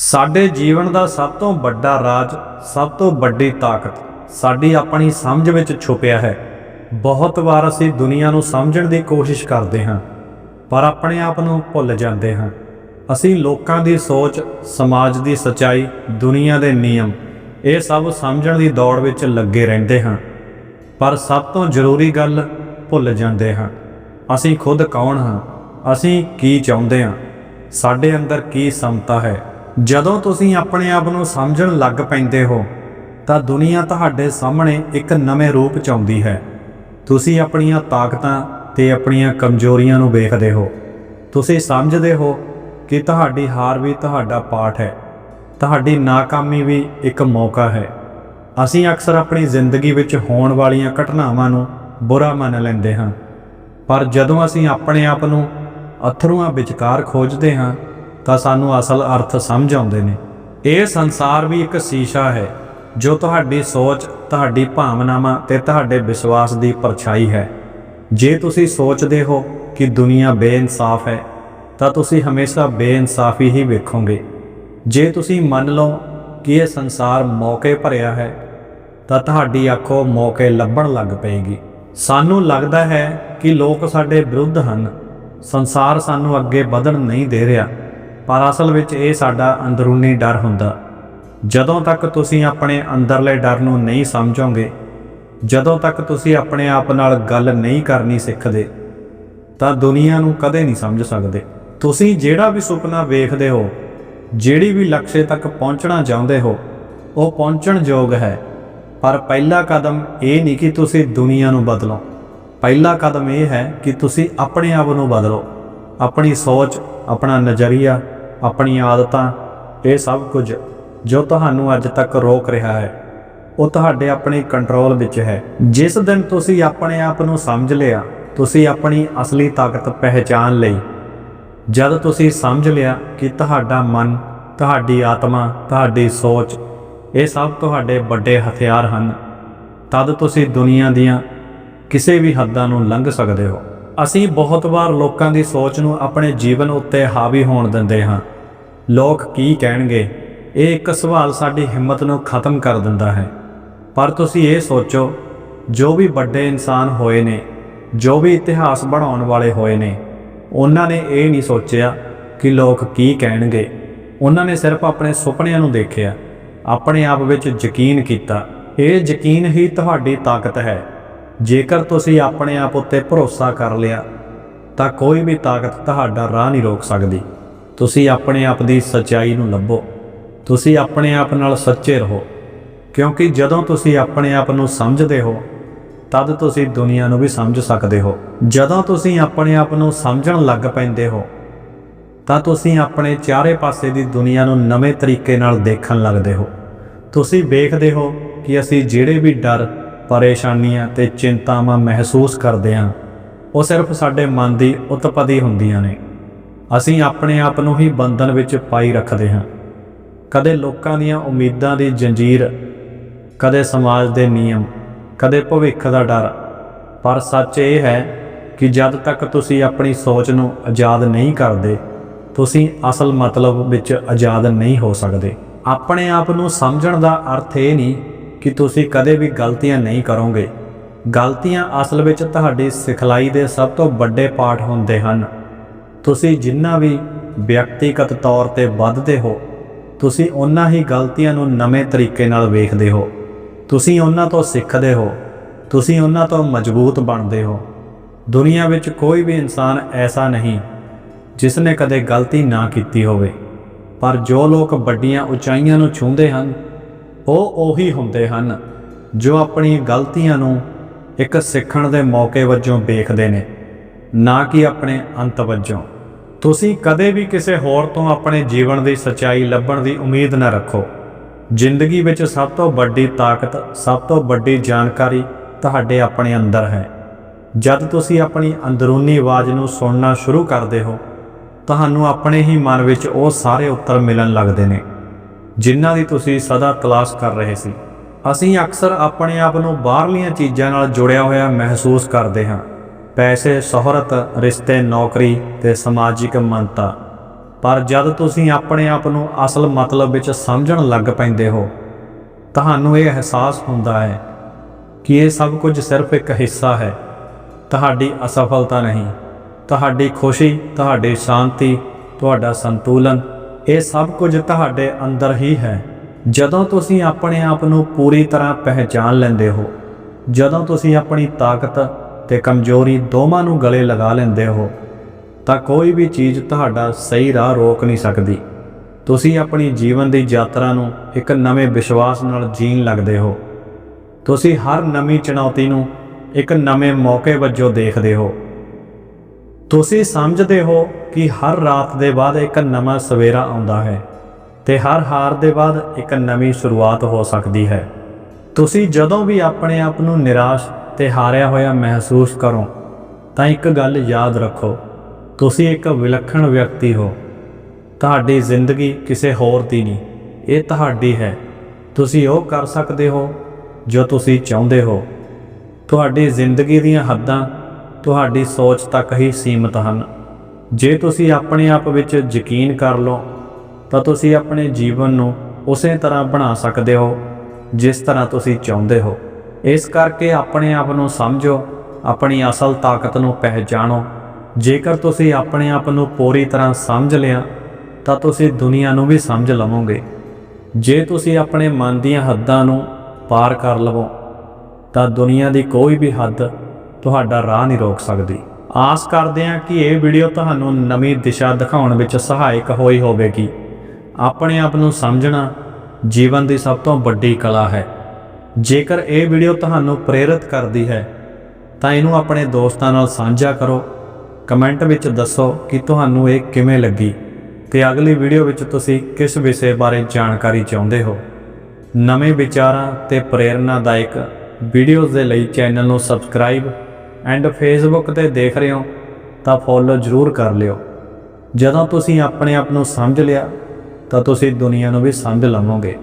ਸਾਡੇ ਜੀਵਨ ਦਾ ਸਭ ਤੋਂ ਵੱਡਾ ਰਾਜ, ਸਭ ਤੋਂ ਵੱਡੀ ਤਾਕਤ ਸਾਡੀ ਆਪਣੀ ਸਮਝ ਵਿੱਚ ਛੁਪਿਆ ਹੈ। ਬਹੁਤ ਵਾਰ ਅਸੀਂ ਦੁਨੀਆ ਨੂੰ ਸਮਝਣ ਦੀ ਕੋਸ਼ਿਸ਼ ਕਰਦੇ ਹਾਂ, ਪਰ ਆਪਣੇ ਆਪ ਨੂੰ ਭੁੱਲ ਜਾਂਦੇ ਹਾਂ। ਅਸੀਂ ਲੋਕਾਂ ਦੀ ਸੋਚ, ਸਮਾਜ ਦੀ ਸੱਚਾਈ, ਦੁਨੀਆ ਦੇ ਨਿਯਮ, ਇਹ ਸਭ ਸਮਝਣ ਦੀ ਦੌੜ ਵਿੱਚ ਲੱਗੇ ਰਹਿੰਦੇ ਹਾਂ। ਪਰ ਸਭ ਤੋਂ ਜ਼ਰੂਰੀ ਗੱਲ, ਭੁੱਲ ਜਾਂਦੇ ਹਾਂ। ਅਸੀਂ ਖੁਦ ਕੌਣ ਹਾਂ? ਅਸੀਂ ਕੀ ਚਾਹੁੰਦੇ ਹਾਂ? ਸਾਡੇ ਅੰਦਰ ਕੀ ਸਮਤਾ ਹੈ? ਜਦੋਂ ਤੁਸੀਂ ਆਪਣੇ ਆਪ ਨੂੰ ਸਮਝਣ ਲੱਗ ਪੈਂਦੇ ਹੋ, ਤਾਂ ਦੁਨੀਆ ਤੁਹਾਡੇ ਸਾਹਮਣੇ ਇੱਕ ਨਵੇਂ ਰੂਪ ਚ ਆਉਂਦੀ ਹੈ। ਤੁਸੀਂ ਆਪਣੀਆਂ ਤਾਕਤਾਂ ਤੇ ਆਪਣੀਆਂ ਕਮਜ਼ੋਰੀਆਂ ਨੂੰ ਵੇਖਦੇ ਹੋ। ਤੁਸੀਂ ਸਮਝਦੇ ਹੋ ਕਿ ਤੁਹਾਡੀ ਹਾਰ ਵੀ ਤੁਹਾਡਾ ਪਾਠ ਹੈ। ਤੁਹਾਡੀ ਨਾਕਾਮੀ ਵੀ ਇੱਕ ਮੌਕਾ ਹੈ। ਅਸੀਂ ਅਕਸਰ ਆਪਣੀ ਜ਼ਿੰਦਗੀ ਵਿੱਚ ਹੋਣ ਵਾਲੀਆਂ ਘਟਨਾਵਾਂ ਨੂੰ ਬੁਰਾ ਮੰਨ ਲੈਂਦੇ ਹਾਂ। ਪਰ ਜਦੋਂ ਅਸੀਂ ਆਪਣੇ ਆਪ ਨੂੰ ਅਥਰੂਆਂ ਵਿਚਕਾਰ ਖੋਜਦੇ ਹਾਂ ਤਾਂ ਸਾਨੂੰ ਅਸਲ ਅਰਥ ਸਮਝ ਆਉਂਦੇ ਨੇ। ਇਹ ਸੰਸਾਰ ਵੀ ਇੱਕ ਸ਼ੀਸ਼ਾ ਹੈ, ਜੋ ਤੁਹਾਡੀ ਸੋਚ, ਤੁਹਾਡੀ ਭਾਵਨਾਵਾਂ ਤੇ ਤੁਹਾਡੇ ਵਿਸ਼ਵਾਸ ਦੀ ਪਰਛਾਈ ਹੈ। ਜੇ ਤੁਸੀਂ ਸੋਚਦੇ ਹੋ ਕਿ ਦੁਨੀਆ ਬੇਇਨਸਾਫ ਹੈ, ਤਾਂ ਤੁਸੀਂ ਹਮੇਸ਼ਾ ਬੇਇਨਸਾਫੀ ਹੀ ਵੇਖੋਗੇ। ਜੇ ਤੁਸੀਂ ਮੰਨ ਲਓ ਕਿ ਇਹ ਸੰਸਾਰ ਮੌਕੇ ਭਰਿਆ ਹੈ, ਤਾਂ ਤੁਹਾਡੀ ਅੱਖੋਂ ਮੌਕੇ ਲੱਭਣ ਲੱਗ ਪਏਗੀ। ਸਾਨੂੰ ਲੱਗਦਾ ਹੈ ਕਿ ਲੋਕ ਸਾਡੇ ਵਿਰੁੱਧ ਹਨ। ਸੰਸਾਰ ਸਾਨੂੰ ਅੱਗੇ ਵਧਣ ਨਹੀਂ ਦੇ ਰਿਹਾ। ਪਰ ਅਸਲ ਵਿੱਚ ਇਹ ਸਾਡਾ ਅੰਦਰੂਨੀ ਡਰ ਹੁੰਦਾ। ਜਦੋਂ ਤੱਕ ਤੁਸੀਂ ਆਪਣੇ ਅੰਦਰਲੇ ਡਰ ਨੂੰ ਨਹੀਂ ਸਮਝੋਗੇ, ਜਦੋਂ ਤੱਕ ਤੁਸੀਂ ਆਪਣੇ ਆਪ ਨਾਲ ਗੱਲ ਨਹੀਂ ਕਰਨੀ ਸਿੱਖਦੇ, ਤਾਂ ਦੁਨੀਆ ਨੂੰ ਕਦੇ ਨਹੀਂ ਸਮਝ ਸਕਦੇ। ਤੁਸੀਂ ਜਿਹੜਾ ਵੀ ਸੁਪਨਾ ਵੇਖਦੇ ਹੋ, ਜਿਹੜੀ ਵੀ ਲਕਸ਼ੇ ਤੱਕ ਪਹੁੰਚਣਾ ਚਾਹੁੰਦੇ ਹੋ, ਉਹ ਪਹੁੰਚਣ ਯੋਗ ਹੈ। ਪਰ ਪਹਿਲਾ ਕਦਮ ਇਹ ਨਹੀਂ ਕਿ ਤੁਸੀਂ ਦੁਨੀਆ ਨੂੰ ਬਦਲੋ। ਪਹਿਲਾ ਕਦਮ ਇਹ ਹੈ ਕਿ ਤੁਸੀਂ ਆਪਣੇ ਆਪ ਨੂੰ ਬਦਲੋ। ਆਪਣੀ ਸੋਚ, ਆਪਣਾ ਨਜ਼ਰੀਆ ਆਪਣੀਆਂ ਆਦਤਾਂ, ਇਹ ਸਭ ਕੁਝ ਜੋ ਤੁਹਾਨੂੰ ਅੱਜ ਤੱਕ ਰੋਕ ਰਿਹਾ ਹੈ, ਉਹ ਤੁਹਾਡੇ ਆਪਣੇ ਕੰਟਰੋਲ ਵਿੱਚ ਹੈ। ਜਿਸ ਦਿਨ ਤੁਸੀਂ ਆਪਣੇ ਆਪ ਨੂੰ ਸਮਝ ਲਿਆ, ਤੁਸੀਂ ਆਪਣੀ ਅਸਲੀ ਤਾਕਤ ਪਹਿਚਾਨ ਲਈ। ਜਦ ਤੁਸੀਂ ਸਮਝ ਲਿਆ ਕਿ ਤੁਹਾਡਾ ਮਨ, ਤੁਹਾਡੀ ਆਤਮਾ, ਤੁਹਾਡੀ ਸੋਚ, ਇਹ ਸਭ ਤੁਹਾਡੇ ਵੱਡੇ ਹਥਿਆਰ ਹਨ, ਤਦ ਤੁਸੀਂ ਦੁਨੀਆ ਦੀਆਂ ਕਿਸੇ ਵੀ ਹੱਦਾਂ ਨੂੰ ਲੰਘ ਸਕਦੇ ਹੋ। ਅਸੀਂ ਬਹੁਤ ਵਾਰ ਲੋਕਾਂ ਦੀ ਸੋਚ ਨੂੰ ਆਪਣੇ ਜੀਵਨ ਉੱਤੇ ਹਾਵੀ ਹੋਣ ਦਿੰਦੇ ਹਾਂ। ਲੋਕ ਕੀ ਕਹਿਣਗੇ? ਇਹ ਇੱਕ ਸਵਾਲ ਸਾਡੀ ਹਿੰਮਤ ਨੂੰ ਖਤਮ ਕਰ ਦਿੰਦਾ ਹੈ। ਪਰ ਤੁਸੀਂ ਇਹ ਸੋਚੋ, ਜੋ ਵੀ ਵੱਡੇ ਇਨਸਾਨ ਹੋਏ ਨੇ, ਜੋ ਵੀ ਇਤਿਹਾਸ ਬਣਾਉਣ ਵਾਲੇ ਹੋਏ ਨੇ, ਉਹਨਾਂ ਨੇ ਇਹ ਨਹੀਂ ਸੋਚਿਆ ਕਿ ਲੋਕ ਕੀ ਕਹਿਣਗੇ। ਉਹਨਾਂ ਨੇ ਸਿਰਫ ਆਪਣੇ ਸੁਪਨਿਆਂ ਨੂੰ ਦੇਖਿਆ, ਆਪਣੇ ਆਪ ਵਿੱਚ ਯਕੀਨ ਕੀਤਾ। ਇਹ ਯਕੀਨ ਹੀ ਤੁਹਾਡੀ ਤਾਕਤ ਹੈ। ਜੇਕਰ ਤੁਸੀਂ ਆਪਣੇ ਆਪ ਉੱਤੇ ਭਰੋਸਾ ਕਰ ਲਿਆ, ਤਾਂ ਕੋਈ ਵੀ ਤਾਕਤ ਤੁਹਾਡਾ ਰਾਹ ਨਹੀਂ ਰੋਕ ਸਕਦੀ। ਤੁਸੀਂ ਆਪਣੇ ਆਪ ਦੀ ਸੱਚਾਈ ਨੂੰ ਲੱਭੋ। ਤੁਸੀਂ ਆਪਣੇ ਆਪ ਨਾਲ ਸੱਚੇ ਰਹੋ। ਕਿਉਂਕਿ ਜਦੋਂ ਤੁਸੀਂ ਆਪਣੇ ਆਪ ਨੂੰ ਸਮਝਦੇ ਹੋ, ਤਦ ਤੁਸੀਂ ਦੁਨੀਆ ਨੂੰ ਵੀ ਸਮਝ ਸਕਦੇ ਹੋ। ਜਦੋਂ ਤੁਸੀਂ ਆਪਣੇ ਆਪ ਨੂੰ ਸਮਝਣ ਲੱਗ ਪੈਂਦੇ ਹੋ, ਤਾਂ ਤੁਸੀਂ ਆਪਣੇ ਚਾਰੇ ਪਾਸੇ ਦੀ ਦੁਨੀਆ ਨੂੰ ਨਵੇਂ ਤਰੀਕੇ ਨਾਲ ਦੇਖਣ ਲੱਗਦੇ ਹੋ। ਤੁਸੀਂ ਵੇਖਦੇ ਹੋ ਕਿ ਅਸੀਂ ਜਿਹੜੇ ਵੀ ਡਰ ਪਰੇਸ਼ਾਨੀਆਂ ਤੇ ਚਿੰਤਾਵਾਂ ਮਹਿਸੂਸ ਕਰਦੇ ਹਾਂ ਉਹ ਸਿਰਫ ਸਾਡੇ ਮਨ ਦੀ ਉਤਪਤੀ ਹੁੰਦੀਆਂ ਨੇ। ਅਸੀਂ ਆਪਣੇ ਆਪ ਨੂੰ ਹੀ ਬੰਧਨ ਵਿੱਚ ਪਾਈ ਰੱਖਦੇ ਹਾਂ। ਕਦੇ ਲੋਕਾਂ ਦੀਆਂ ਉਮੀਦਾਂ ਦੀ ਜੰਜੀਰ, ਕਦੇ ਸਮਾਜ ਦੇ ਨਿਯਮ, ਕਦੇ ਭਵਿੱਖ ਦਾ ਡਰ। ਪਰ ਸੱਚ ਇਹ ਹੈ ਕਿ ਜਦ ਤੱਕ ਤੁਸੀਂ ਆਪਣੀ ਸੋਚ ਨੂੰ ਆਜ਼ਾਦ ਨਹੀਂ ਕਰਦੇ, ਤੁਸੀਂ ਅਸਲ ਮਤਲਬ ਵਿੱਚ ਆਜ਼ਾਦ ਨਹੀਂ ਹੋ ਸਕਦੇ। ਆਪਣੇ ਆਪ ਨੂੰ ਸਮਝਣ ਦਾ ਅਰਥ ਇਹ ਨਹੀਂ ਕਿ ਤੁਸੀਂ ਕਦੇ ਵੀ ਗਲਤੀਆਂ ਨਹੀਂ ਕਰੋਗੇ। ਗਲਤੀਆਂ ਅਸਲ ਵਿੱਚ ਤੁਹਾਡੀ ਸਿਖਲਾਈ ਦੇ ਸਭ ਤੋਂ ਵੱਡੇ ਪਾਠ ਹੁੰਦੇ ਹਨ। ਤੁਸੀਂ ਜਿੰਨਾ ਵੀ ਵਿਅਕਤੀਗਤ ਤੌਰ ਤੇ ਵੱਧਦੇ ਹੋ, ਤੁਸੀਂ ਉਹਨਾਂ ਹੀ ਗਲਤੀਆਂ ਨੂੰ ਨਵੇਂ ਤਰੀਕੇ ਨਾਲ ਵੇਖਦੇ ਹੋ। ਤੁਸੀਂ ਉਹਨਾਂ ਤੋਂ ਸਿੱਖਦੇ ਹੋ, ਤੁਸੀਂ ਉਹਨਾਂ ਤੋਂ ਮਜ਼ਬੂਤ ਬਣਦੇ ਹੋ। ਦੁਨੀਆ ਵਿੱਚ ਕੋਈ ਵੀ ਇਨਸਾਨ ਐਸਾ ਨਹੀਂ ਜਿਸ ਨੇ ਕਦੇ ਗਲਤੀ ਨਾ ਕੀਤੀ ਹੋਵੇ। ਪਰ ਜੋ ਲੋਕ ਵੱਡੀਆਂ ਉਚਾਈਆਂ ਨੂੰ ਛੂੰਹਦੇ ਹਨ ਉਹ ਉਹੀ ਹੁੰਦੇ ਹਨ ਜੋ ਆਪਣੀਆਂ ਗਲਤੀਆਂ ਨੂੰ ਇੱਕ ਸਿੱਖਣ ਦੇ ਮੌਕੇ ਵਜੋਂ ਵੇਖਦੇ ਨੇ, ਨਾ ਕਿ ਆਪਣੇ ਅੰਤ ਵਜੋਂ। ਤੁਸੀਂ ਕਦੇ ਵੀ ਕਿਸੇ ਹੋਰ ਤੋਂ ਆਪਣੇ ਜੀਵਨ ਦੀ ਸੱਚਾਈ ਲੱਭਣ ਦੀ ਉਮੀਦ ਨਾ ਰੱਖੋ। ਜ਼ਿੰਦਗੀ ਵਿੱਚ ਸਭ ਤੋਂ ਵੱਡੀ ਤਾਕਤ, ਸਭ ਤੋਂ ਵੱਡੀ ਜਾਣਕਾਰੀ ਤੁਹਾਡੇ ਆਪਣੇ ਅੰਦਰ ਹੈ। ਜਦ ਤੁਸੀਂ ਆਪਣੀ ਅੰਦਰੂਨੀ ਆਵਾਜ਼ ਨੂੰ ਸੁਣਨਾ ਸ਼ੁਰੂ ਕਰਦੇ ਹੋ, ਤੁਹਾਨੂੰ ਆਪਣੇ ਹੀ ਮਨ ਵਿੱਚ ਉਹ ਸਾਰੇ ਉੱਤਰ ਮਿਲਣ ਲੱਗਦੇ ਨੇ। ਜਿਨ੍ਹਾਂ ਦੀ ਤੁਸੀਂ ਸਦਾ ਤਲਾਸ਼ ਕਰ ਰਹੇ ਸੀ। ਅਸੀਂ ਅਕਸਰ ਆਪਣੇ ਆਪ ਨੂੰ ਬਾਹਰਲੀਆਂ ਚੀਜ਼ਾਂ ਨਾਲ ਜੁੜਿਆ ਹੋਇਆ ਮਹਿਸੂਸ ਕਰਦੇ ਹਾਂ। ਪੈਸੇ, ਸ਼ੋਹਰਤ, ਰਿਸ਼ਤੇ, ਨੌਕਰੀ ਤੇ ਸਮਾਜਿਕ ਮੰਨਤਾ। ਪਰ ਜਦ ਤੁਸੀਂ ਆਪਣੇ ਆਪ ਨੂੰ ਅਸਲ ਮਤਲਬ ਵਿੱਚ ਸਮਝਣ ਲੱਗ ਪੈਂਦੇ ਹੋ, ਤੁਹਾਨੂੰ ਇਹ ਅਹਿਸਾਸ ਹੁੰਦਾ ਹੈ ਕਿ ਇਹ ਸਭ ਕੁਝ ਸਿਰਫ ਇੱਕ ਹਿੱਸਾ ਹੈ। ਤੁਹਾਡੀ ਅਸਫਲਤਾ ਨਹੀਂ। ਤੁਹਾਡੀ ਖੁਸ਼ੀ, ਤੁਹਾਡੀ ਸ਼ਾਂਤੀ, ਤੁਹਾਡਾ ਸੰਤੁਲਨ ਇਹ ਸਭ ਕੁਝ ਤੁਹਾਡੇ ਅੰਦਰ ਹੀ ਹੈ। ਜਦੋਂ ਤੁਸੀਂ ਆਪਣੇ ਆਪ ਨੂੰ ਪੂਰੀ ਤਰ੍ਹਾਂ ਪਹਿਚਾਨ ਲੈਂਦੇ ਹੋ, ਜਦੋਂ ਤੁਸੀਂ ਆਪਣੀ ਤਾਕਤ ਤੇ ਕਮਜ਼ੋਰੀ ਦੋਵਾਂ ਨੂੰ ਗਲੇ ਲਗਾ ਲੈਂਦੇ ਹੋ, ਤਾਂ ਕੋਈ ਵੀ ਚੀਜ਼ ਤੁਹਾਡਾ ਸਹੀ ਰਾਹ ਰੋਕ ਨਹੀਂ ਸਕਦੀ। ਤੁਸੀਂ ਆਪਣੀ ਜੀਵਨ ਦੀ ਯਾਤਰਾ ਨੂੰ ਇੱਕ ਨਵੇਂ ਵਿਸ਼ਵਾਸ ਨਾਲ ਜੀਣ ਲੱਗਦੇ ਹੋ। ਤੁਸੀਂ ਹਰ ਨਵੀਂ ਚੁਣੌਤੀ ਨੂੰ ਇੱਕ ਨਵੇਂ ਮੌਕੇ ਵਜੋਂ ਦੇਖਦੇ ਹੋ। ਤੁਸੀਂ ਸਮਝਦੇ ਹੋ ਕਿ ਹਰ ਰਾਤ ਦੇ ਬਾਅਦ ਇੱਕ ਨਵਾਂ ਸਵੇਰਾ ਆਉਂਦਾ ਹੈ ਤੇ ਹਰ ਹਾਰ ਦੇ ਬਾਅਦ ਇੱਕ ਨਵੀਂ ਸ਼ੁਰੂਆਤ ਹੋ ਸਕਦੀ ਹੈ। ਤੁਸੀਂ ਜਦੋਂ ਵੀ ਆਪਣੇ ਆਪ ਨੂੰ ਨਿਰਾਸ਼ ਤੇ ਹਾਰਿਆ ਹੋਇਆ ਮਹਿਸੂਸ ਕਰੋ, ਤਾਂ ਇੱਕ ਗੱਲ ਯਾਦ ਰੱਖੋ, ਤੁਸੀਂ ਇੱਕ ਵਿਲੱਖਣ ਵਿਅਕਤੀ ਹੋ। ਤੁਹਾਡੀ ਜ਼ਿੰਦਗੀ ਕਿਸੇ ਹੋਰ ਦੀ ਨਹੀਂ, ਇਹ ਤੁਹਾਡੀ ਹੈ। ਤੁਸੀਂ ਉਹ ਕਰ ਸਕਦੇ ਹੋ ਜੋ ਤੁਸੀਂ ਚਾਹੁੰਦੇ ਹੋ। ਤੁਹਾਡੀ ਜ਼ਿੰਦਗੀ ਦੀਆਂ ਹੱਦਾਂ ਤੁਹਾਡੀ ਸੋਚ ਤੱਕ ਹੀ ਸੀਮਤ ਹਨ। ਜੇ ਤੁਸੀਂ ਆਪਣੇ ਆਪ ਵਿੱਚ ਯਕੀਨ ਕਰ ਲਓ, ਤਾਂ ਤੁਸੀਂ ਆਪਣੇ ਜੀਵਨ ਨੂੰ ਉਸੇ ਤਰ੍ਹਾਂ ਬਣਾ ਸਕਦੇ ਹੋ, ਜਿਸ ਤਰ੍ਹਾਂ ਤੁਸੀਂ ਚਾਹੁੰਦੇ ਹੋ। ਇਸ ਕਰਕੇ ਆਪਣੇ ਆਪ ਨੂੰ ਸਮਝੋ, ਆਪਣੀ ਅਸਲ ਤਾਕਤ ਨੂੰ ਪਹਿਚਾਣੋ। ਜੇਕਰ ਤੁਸੀਂ ਆਪਣੇ ਆਪ ਨੂੰ ਪੂਰੀ ਤਰ੍ਹਾਂ ਸਮਝ ਲਿਆ, ਤਾਂ ਤੁਸੀਂ ਦੁਨੀਆ ਨੂੰ ਵੀ ਸਮਝ ਲਵੋਗੇ। ਜੇ ਤੁਸੀਂ ਆਪਣੇ ਮਨ ਦੀਆਂ ਹੱਦਾਂ ਨੂੰ ਪਾਰ ਕਰ ਲਵੋ, ਤਾਂ ਦੁਨੀਆ ਦੀ ਕੋਈ ਵੀ ਹੱਦ ਤੁਹਾਡਾ ਰਾਹ ਨਹੀਂ ਰੋਕ ਸਕਦੀ। ਆਸ ਕਰਦੇ ਹਾਂ ਕਿ ਇਹ ਵੀਡੀਓ ਤੁਹਾਨੂੰ ਨਵੀਂ ਦਿਸ਼ਾ ਦਿਖਾਉਣ ਵਿੱਚ ਸਹਾਇਕ ਹੋਈ ਹੋਵੇਗੀ। ਆਪਣੇ ਆਪ ਨੂੰ ਸਮਝਣਾ ਜੀਵਨ ਦੀ ਸਭ ਤੋਂ ਵੱਡੀ ਕਲਾ ਹੈ। ਜੇਕਰ ਇਹ ਵੀਡੀਓ ਤੁਹਾਨੂੰ ਪ੍ਰੇਰਿਤ ਕਰਦੀ ਹੈ, ਤਾਂ ਇਹਨੂੰ ਆਪਣੇ ਦੋਸਤਾਂ ਨਾਲ ਸਾਂਝਾ ਕਰੋ। ਕਮੈਂਟ ਵਿੱਚ ਦੱਸੋ ਕਿ ਤੁਹਾਨੂੰ ਇਹ ਕਿਵੇਂ ਲੱਗੀ ਤੇ ਅਗਲੀ ਵੀਡੀਓ ਵਿੱਚ ਤੁਸੀਂ ਕਿਸ ਵਿਸ਼ੇ ਬਾਰੇ ਜਾਣਕਾਰੀ ਚਾਹੁੰਦੇ ਹੋ। ਨਵੇਂ ਵਿਚਾਰਾਂ ਤੇ ਪ੍ਰੇਰਨਾਦਾਇਕ ਵੀਡੀਓਜ਼ ਦੇ ਲਈ ਚੈਨਲ ਨੂੰ ਸਬਸਕ੍ਰਾਈਬ ਐਂਡ ਫੇਸਬੁੱਕ ਤੇ ਦੇਖ ਰਹੇ ਹੋ, ਤਾਂ ਫੋਲੋ ਜ਼ਰੂਰ ਕਰ ਲਿਓ। ਜਦੋਂ ਤੁਸੀਂ ਆਪਣੇ ਆਪ ਨੂੰ ਸਮਝ ਲਿਆ, ਤਾਂ ਤੁਸੀਂ ਦੁਨੀਆ ਨੂੰ ਵੀ ਸਮਝ ਲਵੋਗੇ।